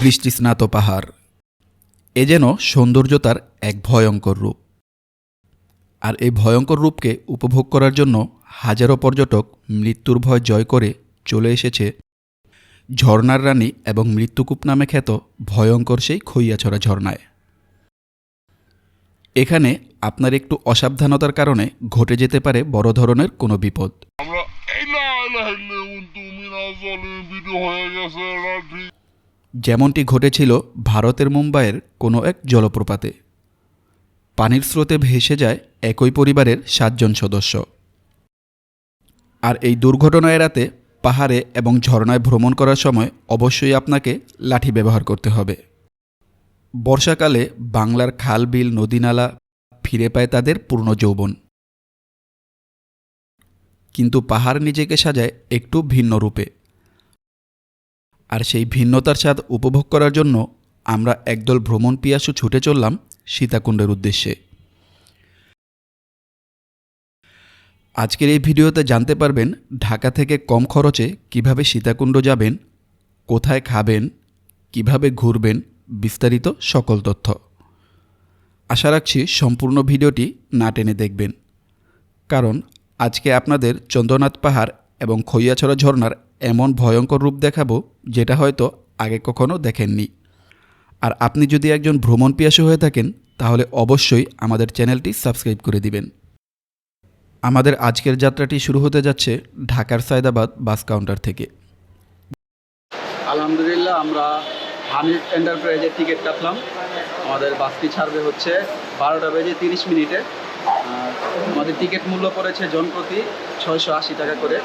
বৃষ্টিস্নাত পাহাড়। এ যেন সৌন্দর্যতার এক ভয়ঙ্কর রূপ। আর এই ভয়ঙ্কর রূপকে উপভোগ করার জন্য হাজারো পর্যটক মৃত্যুর ভয় জয় করে চলে এসেছে। ঝর্ণার রানী এবং মৃত্যুকূপ নামে খ্যাত ভয়ঙ্কর সেই খইয়াছড়া ঝর্ণায়। এখানে আপনার একটু অসাবধানতার কারণে ঘটে যেতে পারে বড় ধরনের কোনো বিপদ। যেমনটি ঘটেছিল ভারতের মুম্বাইয়ের কোনো এক জলপ্রপাতে। পানির স্রোতে ভেসে যায় একই পরিবারের সাতজন সদস্য। আর এই দুর্ঘটনা এড়াতে পাহাড়ে এবং ঝর্ণায় ভ্রমণ করার সময় অবশ্যই আপনাকে লাঠি ব্যবহার করতে হবে। বর্ষাকালে বাংলার খাল, বিল নদীনালা ফিরে পায় তাদের পূর্ণ যৌবন। কিন্তু পাহাড় নিজেকে সাজায় একটু ভিন্ন রূপে। আর সেই ভিন্নতার স্বাদ উপভোগ করার জন্য আমরা একদল ভ্রমণ পিয়াসু ছুটে চললাম সীতাকুণ্ডের উদ্দেশ্যে। আজকের এই ভিডিওতে জানতে পারবেন ঢাকা থেকে কম খরচে কীভাবে সীতাকুণ্ড যাবেন, কোথায় খাবেন, কীভাবে ঘুরবেন, বিস্তারিত সকল তথ্য। আশা রাখছি সম্পূর্ণ ভিডিওটি না টেনে দেখবেন। কারণ আজকে আপনাদের চন্দ্রনাথ পাহাড় এবং খৈয়াছড়া ঝর্নার এমন ভয়ঙ্কর রূপ দেখাবো যেটা হয়তো আগে কখনো দেখেননি। আর আপনি যদি একজন ভ্রমণ পিয়াসু হয়ে থাকেন, তাহলে অবশ্যই আমাদের চ্যানেলটি সাবস্ক্রাইব করে দিবেন। আমাদের আজকের যাত্রাটি শুরু হতে যাচ্ছে ঢাকার সায়দাবাদ বাস কাউন্টার থেকে। আলহামদুলিল্লাহ, আমরা হানিফ এন্টারপ্রাইজের টিকিট কাটলাম। আমাদের বাসটি ছাড়বে হচ্ছে বারোটা বেজে তিরিশ মিনিটে। আমাদের টিকিট মূল্য পড়েছে জনপ্রতি ছয়শো আশি টাকা করে।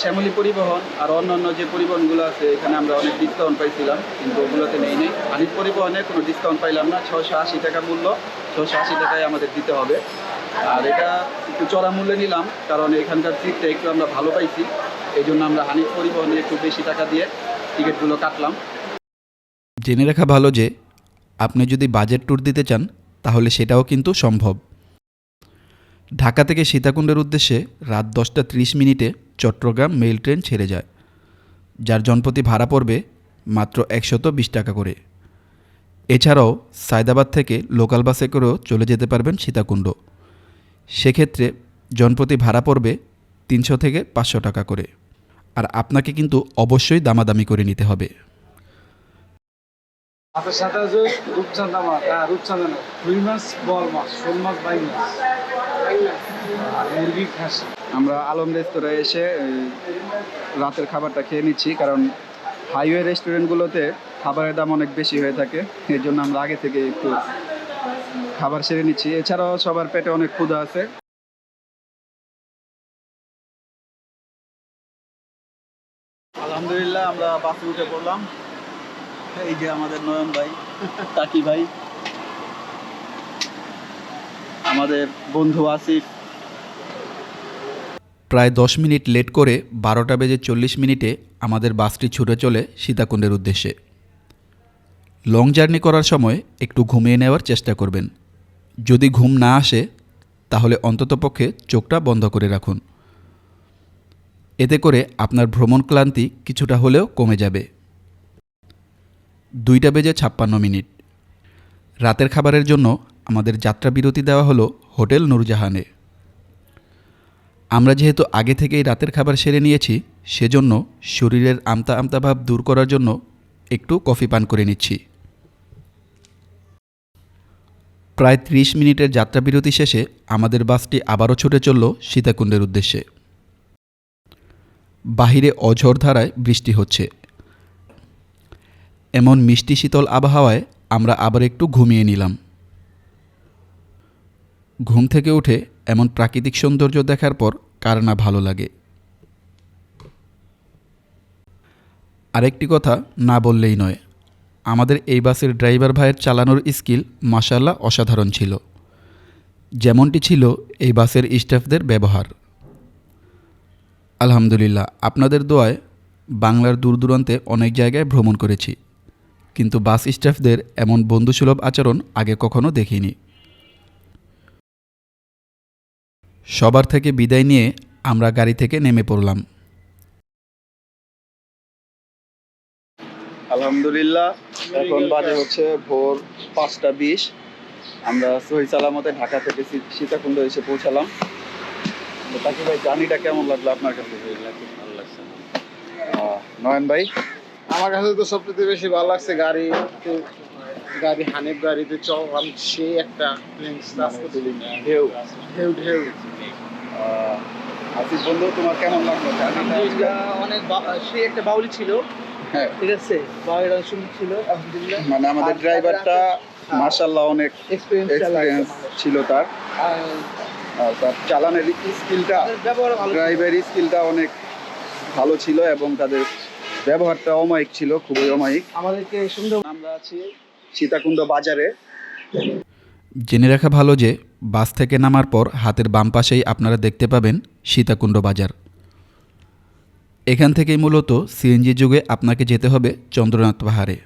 শ্যামলী পরিবহন আর অন্যান্য যে পরিবহনগুলো আছে, এখানে আমরা অনেক ডিসকাউন্ট পাইছিলাম, কিন্তু ওগুলোতে নেই নেই। হানিফ পরিবহনে কোনো ডিসকাউন্ট পাইলাম না, ছয়শো আশি টাকা মূল্য, ছয়শো আশি টাকায় আমাদের দিতে হবে। আর এটা একটু চড়া মূল্যে নিলাম, কারণ এখানকার সিটটা একটু আমরা ভালো পাইছি। এই জন্য আমরা হানিফ পরিবহনে একটু বেশি টাকা দিয়ে টিকিটগুলো কাটলাম। জেনে রাখা ভালো যে, আপনি যদি বাজেট ট্যুর দিতে চান, তাহলে সেটাও কিন্তু সম্ভব। ঢাকা থেকে সীতাকুণ্ডের উদ্দেশ্যে রাত দশটা ত্রিশ মিনিটে চট্টগ্রাম মেল ট্রেন ছেড়ে যায়, যার জনপ্রতি ভাড়া পড়বে মাত্র একশত বিশ টাকা করে। এছাড়াও সায়দাবাদ থেকে লোকাল বাসে করেও চলে যেতে পারবেন সীতাকুণ্ড। সেক্ষেত্রে জনপ্রতি ভাড়া পড়বে তিনশো থেকে পাঁচশো টাকা করে। আর আপনাকে কিন্তু অবশ্যই দামাদামি করে নিতে হবে। মাছের সাথে আছে মাছ। হ্যাঁ রূপচাঁদা না রুই মাছ বল মাছ শোল মাছ বাই মাছ। আর মুরগি খাসি। আমরা আলম রেস্তোরাঁয় এসে রাতের খাবারটা খেয়ে নিচ্ছি কারণ হাইওয়ে রেস্টুরেন্টগুলোতে খাবারের দাম অনেক বেশি হয়ে থাকে। এর জন্য আমরা আগে থেকে একটু খাবার সেরে নিচ্ছি। এছাড়াও সবার পেটে অনেক ক্ষুধা আছে। আলহামদুলিল্লাহ আমরা বাসে উঠে পড়লাম। এই যে আমাদের নয়ন ভাই তাকি ভাই, আমাদের বন্ধু আসিফ। প্রায় দশ মিনিট লেট করে বারোটা বেজে চল্লিশ মিনিটে আমাদের বাসটি ছুটে চলে সীতাকুণ্ডের উদ্দেশ্যে। লং জার্নি করার সময় একটু ঘুমিয়ে নেওয়ার চেষ্টা করবেন। যদি ঘুম না আসে, তাহলে অন্ততপক্ষে চোখটা বন্ধ করে রাখুন। এতে করে আপনার ভ্রমণ ক্লান্তি কিছুটা হলেও কমে যাবে। দুইটা বেজে ছাপ্পান্ন মিনিট। রাতের খাবারের জন্য আমাদের যাত্রা বিরতি দেওয়া হলো হোটেল নুরজাহানে। আমরা যেহেতু আগে থেকেই রাতের খাবার সেরে নিয়েছি, সেজন্য শরীরের আমতা আমতা ভাব দূর করার জন্য একটু কফি পান করে নিচ্ছি। প্রায় ত্রিশ মিনিটের যাত্রা বিরতি শেষে আমাদের বাসটি আবারও ছুটে চলল সীতাকুণ্ডের উদ্দেশ্যে। বাহিরে অঝোর ধারায় বৃষ্টি হচ্ছে। এমন মিষ্টি শীতল আবহাওয়ায় আমরা আবার একটু ঘুমিয়ে নিলাম। ঘুম থেকে উঠে এমন প্রাকৃতিক সৌন্দর্য দেখার পর কার না ভালো লাগে। আরেকটি কথা না বললেই নয়, আমাদের এই বাসের ড্রাইভার ভাইয়ের চালানোর স্কিল মাসাল্লাহ অসাধারণ ছিল। যেমনটি ছিল এই বাসের স্টাফদের ব্যবহার। আলহামদুলিল্লাহ, আপনাদের দোয়ায় বাংলার দূর দূরান্তে অনেক জায়গায় ভ্রমণ করেছি। কিন্তু বাস স্টাফদের এমন বন্ধুসুলভ আচরণ আগে কখনো দেখিনি। সবার থেকে বিদায় নিয়ে আমরা গাড়ি থেকে নেমে পড়লাম। আলহামদুলিল্লাহ এখন বাজে হচ্ছে ভোর পাঁচটা বিশ। আমরা সহি সালামতে ঢাকা থেকে সীতাকুণ্ড এসে পৌঁছালাম। তো তাকি ভাই জার্নিটা কেমন লাগল আপনার কাছে? ভালো লাগছে নয়ন ভাই? আমার কাছে তো সবচেয়ে বেশি ভালো লাগছে গাড়ি তো গাড়ি হানিফ গাড়িতে চল সে একটা ঢেউ। ঢেউ ঢেউ। আসিফ বন্ধু তোমার কেমন লাগল? অনেক সে একটা বাউলি ছিল হ্যাঁ। ঠিক আছে? বাউলিটা সুন্দর ছিল আলহামদুলিল্লাহ। মানে আমাদের ড্রাইভারটা মার্শাল্লাহ অনেক এক্সপিরিয়েন্স ছিল তার। তার চালানের স্কিলটা ব্যবহার ভালো স্কিলটা অনেক ভালো ছিল এবং তাদের ব্যবহারটা অমায়িক ছিল খুবই অমায়িক। আমাদেরকে সুন্দর আমরা আছি সীতাকুণ্ড বাজারে। জেনে রাখা ভালো যে বাস থেকে নামার পর হাতের বাম পাশেই আপনারা দেখতে পাবেন সীতাকুণ্ড বাজার। এখান থেকেই মূলত সিএনজি যুগে আপনাকে যেতে হবে চন্দ্রনাথ পাহাড়ে।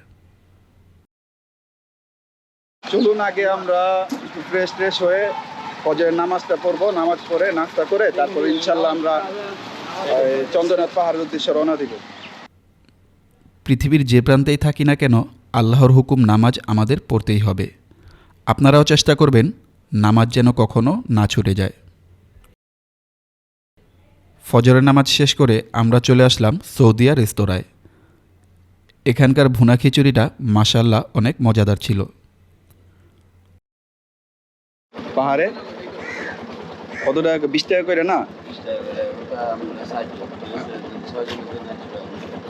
চলুন আগে আমরা একটু ফ্রেশ ট্রেশ হয়ে ফজরের নামাজটা পড়ব নামাজ পড়ে নাস্তা করে তারপরে ইনশাল্লাহ আমরা চন্দ্রনাথ পাহাড়ের উদ্দেশ্যে রওনা দিব। পৃথিবীর যে প্রান্তেই থাকি না কেন আল্লাহর হুকুম নামাজ আমাদের পড়তেই হবে। আপনারাও চেষ্টা করবেন নামাজ যেন কখনো না ছুটে যায়। ফজরের নামাজ শেষ করে আমরা চলে আসলাম সৌদিয়া রেস্তোরাঁয়। এখানকার ভুনা খিচুড়িটা মাসাল্লাহ অনেক মজাদার ছিল। পাহাড়ে? কত টাকা বিশ টাকা করে না?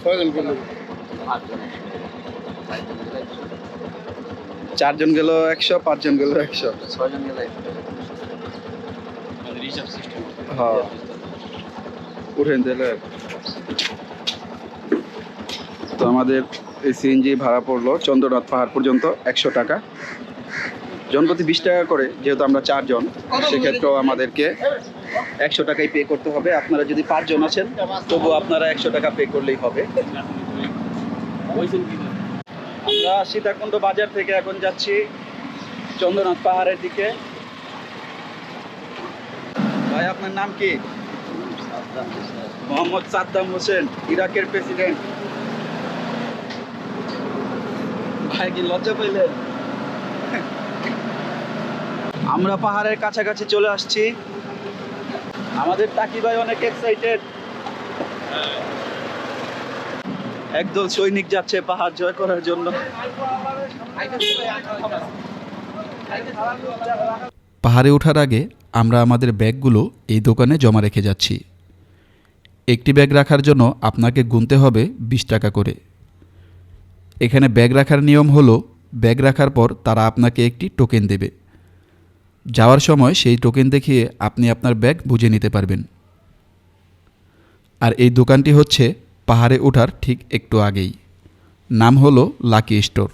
ছয়জন চারজন গেল একশো পাঁচজন গেল একশো। হ্যাঁ। উঠেন তাহলে। তো আমাদের এই সিএনজি ভাড়া পড়ল চন্দ্রনাথ পাহাড় পর্যন্ত একশো টাকা। জনপ্রতি বিশ টাকা করে যেহেতু আমরা চারজন সেক্ষেত্রেও আমাদেরকে একশো টাকাই পে করতে হবে। আপনারা যদি পাঁচজন আছেন তবু আপনারা একশো টাকা পে করলেই হবে। আমরা সীতাকুণ্ড বাজার থেকে এখন যাচ্ছি চন্দ্রনাথ পাহাড়ের দিকে। ভাই, আপনার নাম কি? মোহাম্মদ সাদ্দাম হোসেন, ইরাকের প্রেসিডেন্ট। ভাই, কি লজ্জা পেলেন আমরা পাহাড়ের কাছাকাছি চলে আসছি। আমাদের টাকি ভাই অনেক এক্সাইটেড একদল সৈনিক যাচ্ছে পাহাড় জয় করার জন্য। পাহাড়ে ওঠার আগে আমরা আমাদের ব্যাগগুলো এই দোকানে জমা রেখে যাচ্ছি। একটি ব্যাগ রাখার জন্য আপনাকে গুনতে হবে বিশ টাকা করে। এখানে ব্যাগ রাখার নিয়ম হলো, ব্যাগ রাখার পর তারা আপনাকে একটি টোকেন দেবে। যাওয়ার সময় সেই টোকেন দেখিয়ে আপনি আপনার ব্যাগ বুঝে নিতে পারবেন। আর এই দোকানটি হচ্ছে পাহাড়ে ওঠার ঠিক একটু আগেই। নাম হলো লাকি স্টোর।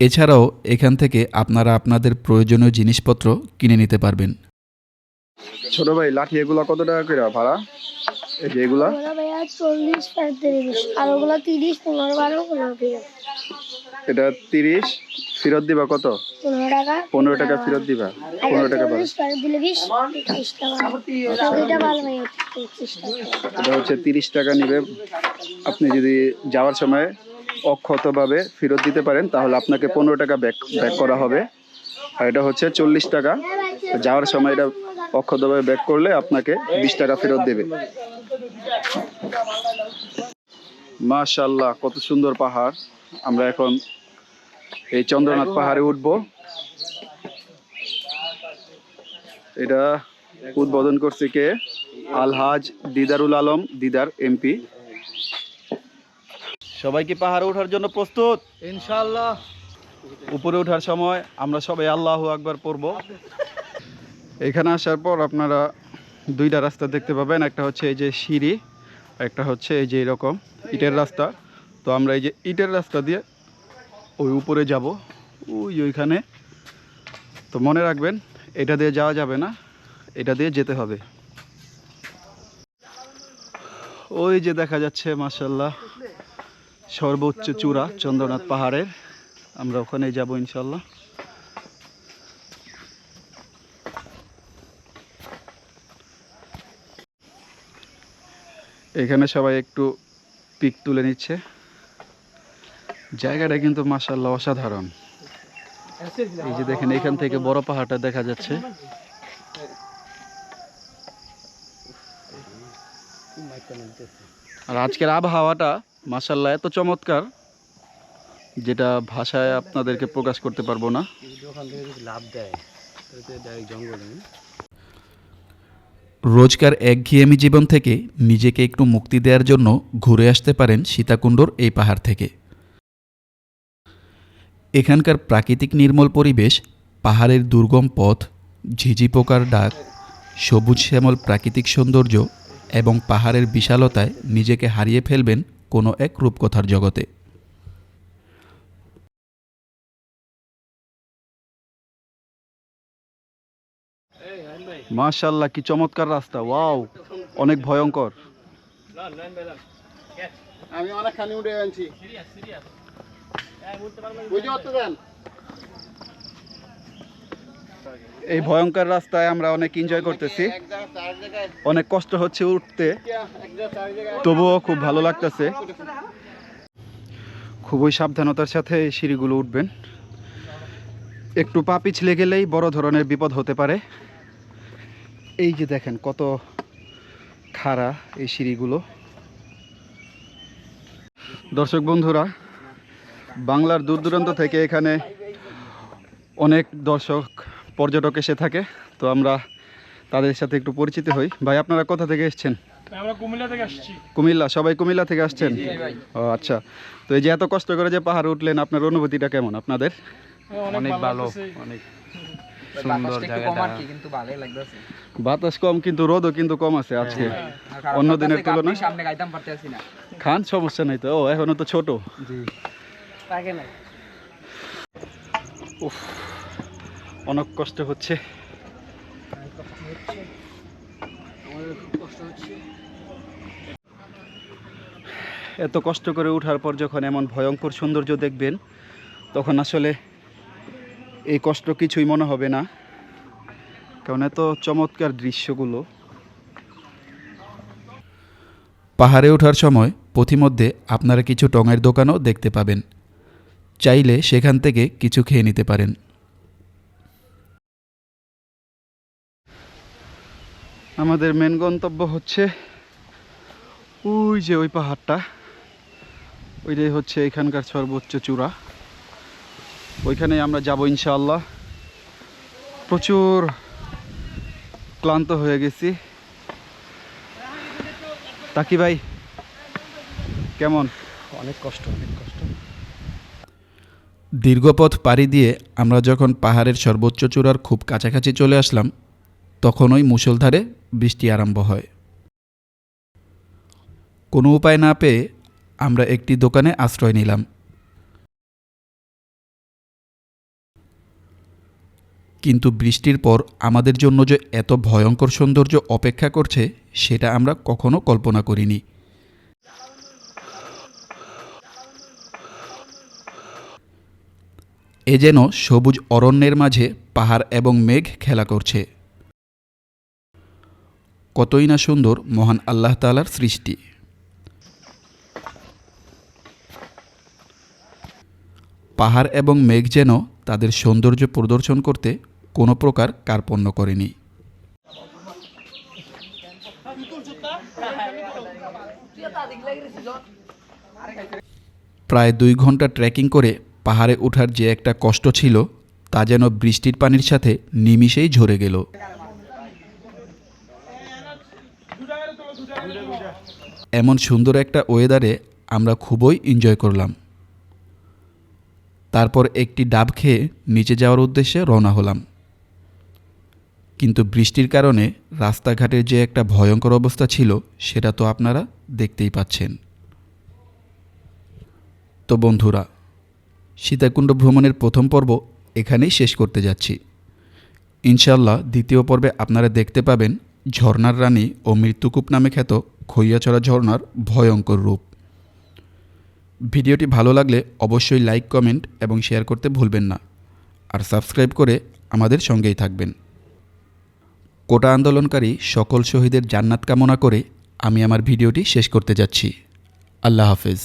এছাড়াও এখান থেকে আপনারা আপনাদের প্রয়োজনীয় জিনিসপত্র কিনে নিতে পারবেন। ছোট ভাই লাঠি এগুলা কত টাকা করে ভাড়া? এই যে এগুলা? চল্লিশ পঁয়ত্রিশ। আর ওগুলো তিরিশ পনেরো বারো পনেরো এটা তিরিশ? ফেরত দিবা কত? পনেরো টাকা। পনেরো টাকা ফেরত দিবা। পনেরো টাকা দিলে বিশ টাকা। এটা হচ্ছে তিরিশ টাকা নিবে। আপনি যদি যাওয়ার সময় অক্ষতভাবে ফেরত দিতে পারেন, তাহলে আপনাকে পনেরো টাকা ব্যাক ব্যাক করা হবে। আর এটা হচ্ছে চল্লিশ টাকা। যাওয়ার সময় এটা অক্ষতভাবে ব্যাক করলে আপনাকে বিশ টাকা ফেরত দেবে। মাশাল্লাহ কত সুন্দর পাহাড়। আমরা এখন এই চন্দ্রনাথ পাহাড়ে উঠবো। এটা উদ্বোধন করছে কে? আলহাজ দিদারুল আলম দিদার এমপি। সবাই কি পাহাড়ে ওঠার জন্য প্রস্তুত? ইনশাল্লাহ উপরে ওঠার সময় আমরা সবাই আল্লাহ আকবার পড়ব। এখানে আসার পর আপনারা দুইটা রাস্তা দেখতে পাবেন একটা হচ্ছে এই যে সিঁড়ি একটা হচ্ছে এই যে এরকম ইটের রাস্তা। তো আমরা এই যে ইটের রাস্তা দিয়ে ওই উপরে যাব ওই ওইখানে। তো মনে রাখবেন এটা দিয়ে যাওয়া যাবে না এটা দিয়ে যেতে হবে। ওই যে দেখা যাচ্ছে মাসাল্লাহ সর্বোচ্চ চূড়া চন্দ্রনাথ পাহাড়ের। আমরা ওখানে যাব ইনশাল্লাহ এখানে সবাই একটু পিক তুলে নিচ্ছে। জায়গাটা কিন্তু মাসাল্লাহ অসাধারণ। এই যে দেখেন, এখান থেকে বড় পাহাড়টা দেখা যাচ্ছে। আর আজকের আবহাওয়াটা মাসাল্লাহ এত চমৎকার, যেটা ভাষায় আপনাদেরকে প্রকাশ করতে পারব না। রোজকার একঘেয়েমি জীবন থেকে নিজেকে একটু মুক্তি দেওয়ার জন্য ঘুরে আসতে পারেন সীতাকুণ্ডর এই পাহাড় থেকে। এখানকার প্রাকৃতিক নির্মল পরিবেশ, পাহাড়ের দুর্গম পথ, ঝিঝি পোকার ডাক, সবুজ শ্যামল প্রাকৃতিক সৌন্দর্য এবং পাহাড়ের বিশালতায় নিজেকে হারিয়ে ফেলবেন কোনো এক রূপকথার জগতে। মাশাল্লাহ কি চমৎকার রাস্তা ওয়াও অনেক ভয়ঙ্কর। আমি অনেকখানি উঠে আনছি এই ভয়ঙ্কর রাস্তায় আমরা অনেক এনজয় করতেছি। অনেক কষ্ট হচ্ছে উঠতে। তবুও খুব ভালো লাগতেছে। খুবই সাবধানতার সাথে এই সিঁড়িগুলো উঠবেন। একটু পা পিছলে গেলেই বড় ধরনের বিপদ হতে পারে। এই যে দেখেন কত খাড়া এই সিঁড়িগুলো। দর্শক বন্ধুরা, বাংলার দূর দূরান্ত থেকে এখানে অনেক দর্শক পর্যটক এসে থাকে তো আমরা তাদের সাথে একটু পরিচিত হই। ভাই আপনারা কোথা থেকে এসেছেন? আমরা কুমিল্লা থেকে আসছি। কুমিল্লা সবাই কুমিল্লা থেকে আসছেন? ও আচ্ছা। তো এই যে এত কষ্ট করে যে পাহাড় উঠলেন আপনার অনুভূতিটা কেমন আপনাদের? অনেক ভালো অনেক। বাতাস কম কিন্তু রোদও কিন্তু কম আছে আজকে। অন্য দিনের তুলনায়? খান সমস্যা নাই তো। ও এখনও তো ছোট। উফ। অনেক কষ্ট হচ্ছে। এত কষ্ট করে ওঠার পর যখন এমন ভয়ঙ্কর সৌন্দর্য দেখবেন, তখন আসলে এই কষ্ট কিছুই মনে হবে না। কারণ এত চমৎকার দৃশ্যগুলো। পাহাড়ে ওঠার সময় পথিমধ্যে আপনারা কিছু টঙের দোকানও দেখতে পাবেন। চাইলে সেখান থেকে কিছু খেয়ে নিতে পারেন। আমাদের মেন গন্তব্য হচ্ছে ওই যে ওই পাহাড়টা। ওইটাই হচ্ছে এখানকার সর্বোচ্চ চূড়া। ওইখানে আমরা যাব ইনশাআল্লাহ। প্রচুর ক্লান্ত হয়ে গেছি। তাকি ভাই কেমন? অনেক কষ্ট অনেক কষ্ট। দীর্ঘপথ পাড়ি দিয়ে আমরা যখন পাহাড়ের সর্বোচ্চ চূড়ার খুব কাছাকাছি চলে আসলাম তখনই মুষলধারে বৃষ্টি আরম্ভ হয়। কোনো উপায় না পেয়ে আমরা একটি দোকানে আশ্রয় নিলাম। কিন্তু বৃষ্টির পর আমাদের জন্য যে এত ভয়ঙ্কর সৌন্দর্য অপেক্ষা করছে, সেটা আমরা কখনো কল্পনা করিনি। এ যেন সবুজ অরণ্যের মাঝে পাহাড় এবং মেঘ খেলা করছে। কতই না সুন্দর মহান আল্লাহ তালার সৃষ্টি। পাহাড় এবং মেঘ যেন তাদের সৌন্দর্য প্রদর্শন করতে কোনো প্রকার কার্পণ্য করেনি। প্রায় দুই ঘণ্টা ট্রেকিং করে পাহাড়ে ওঠার যে একটা কষ্ট ছিল, তা যেন বৃষ্টির পানির সাথে নিমিষেই ঝরে গেল। এমন সুন্দর একটা ওয়েদারে আমরা খুবই এনজয় করলাম। তারপর একটি ডাব খেয়ে নিচে যাওয়ার উদ্দেশ্যে রওনা হলাম। কিন্তু বৃষ্টির কারণে রাস্তাঘাটের যে একটা ভয়ঙ্কর অবস্থা ছিল, সেটা তো আপনারা দেখতেই পাচ্ছেন। তো বন্ধুরা, সীতাকুণ্ড ভ্রমণের প্রথম পর্ব এখানেই শেষ করতে যাচ্ছি। ইনশাল্লাহ দ্বিতীয় পর্বে আপনারা দেখতে পাবেন ঝর্ণার রানী ও মৃত্যুকূপ নামে খ্যাত খৈয়াছড়া ঝর্ণার ভয়ঙ্কর রূপ। ভিডিওটি ভালো লাগলে অবশ্যই লাইক, কমেন্ট এবং শেয়ার করতে ভুলবেন না। আর সাবস্ক্রাইব করে আমাদের সঙ্গেই থাকবেন। কোটা আন্দোলনকারী সকল শহীদের জান্নাত কামনা করে আমি আমার ভিডিওটি শেষ করতে যাচ্ছি। আল্লাহ হাফেজ।